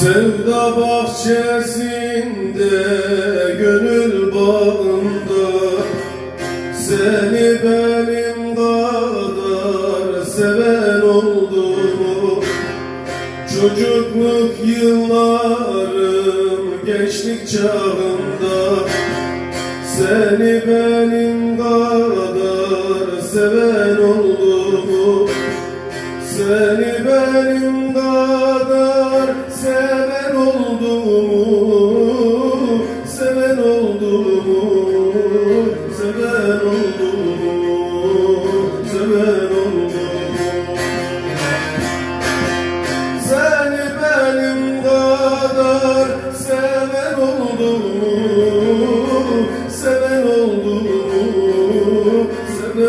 Sevda bahçesinde gönül bağında Seni benim kadar seven oldu? Çocukluk yıllarım gençlik çağında Seni benim kadar seven oldu? Seni benim kadar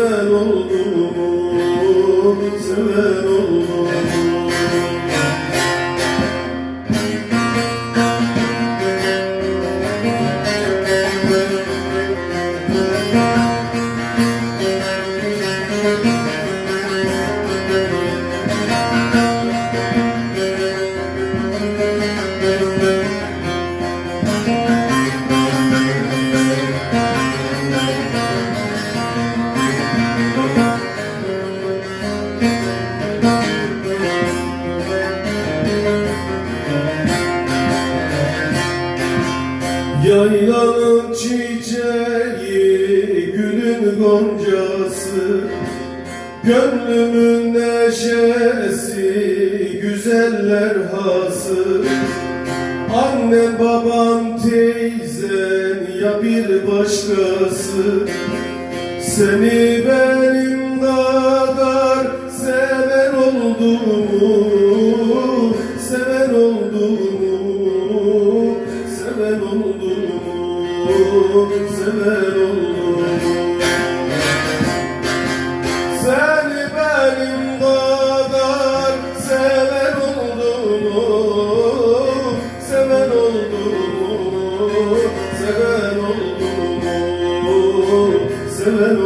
Seven oldu mu? Seven oldu Yaylanın çiçeği, gülün goncası. Gönlümün neşesi, güzeller hası Annem baban teyzen ya bir başkası. Seni benim kadar seven oldu mu? Seven oldu mu? Seni benim kadar seven oldu mu? Seven oldu mu? Seven oldu mu? Seven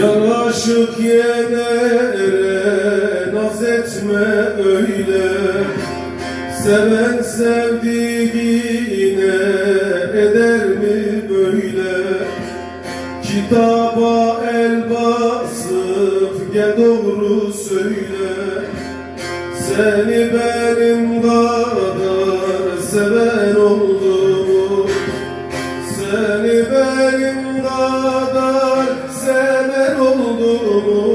Yaraşık yere naz etme öyle. Seven sevdiğine eder mi böyle? Kitaba el basıp gel doğru söyle. Seni benim kadar seven oldu Seni benim kadar you.